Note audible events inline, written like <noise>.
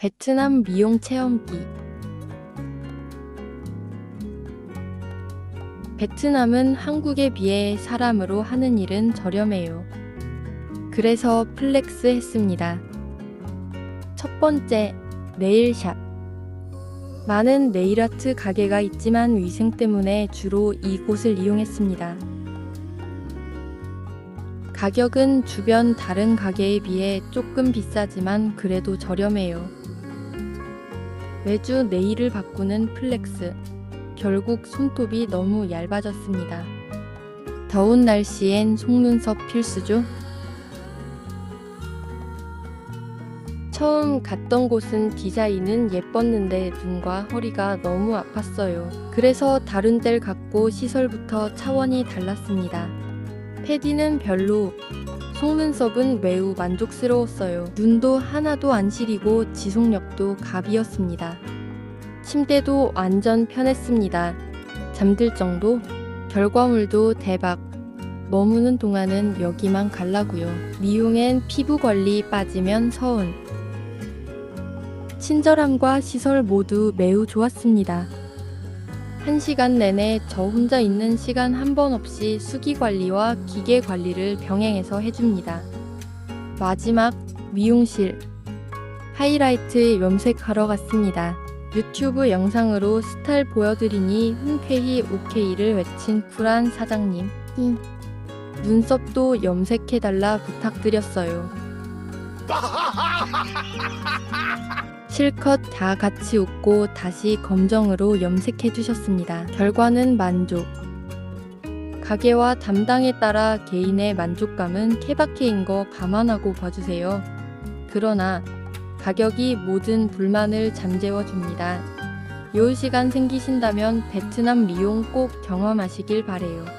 베트남 미용 체험기 베트남은 한국에 비해 사람으로 하는 일은 저렴해요. 그래서 플렉스 했습니다. 첫 번째, 네일샵. 많은 네일아트 가게가 있지만 위생 때문에 주로 이곳을 이용했습니다. 가격은 주변 다른 가게에 비해 조금 비싸지만 그래도 저렴해요. 매주 네일을 바꾸는 플렉스. 결국 손톱이 너무 얇아졌습니다. 더운 날씨엔 속눈썹 필수죠? 처음 갔던 곳은 디자인은 예뻤는데 눈과 허리가 너무 아팠어요. 그래서 다른 데를 갔고 시설부터 차원이 달랐습니다. 패디는 별로, 속눈썹은 매우 만족스러웠어요. 눈도 하나도 안 시리고 지속력도 갑이었습니다. 침대도 완전 편했습니다. 잠들 정도? 결과물도 대박. 머무는 동안은 여기만 갈라고요. 미용엔 피부 관리 빠지면 서운. 친절함과 시설 모두 매우 좋았습니다. 한 시간 내내 저 혼자 있는 시간 한 번 없이 수기 관리와 기계 관리를 병행해서 해줍니다. 마지막 미용실 하이라이트 염색하러 갔습니다. 유튜브 영상으로 스타일 보여드리니 흔쾌히 오케이를 외친 쿨한 사장님. 눈썹도 염색해달라 부탁드렸어요. <laughs> 실컷 다 같이 웃고 다시 검정으로 염색해 주셨습니다. 결과는 만족. 가게와 담당에 따라 개인의 만족감은 케바케인 거 감안하고 봐주세요. 그러나 가격이 모든 불만을 잠재워 줍니다. 요 시간 생기신다면 베트남 미용 꼭 경험하시길 바래요.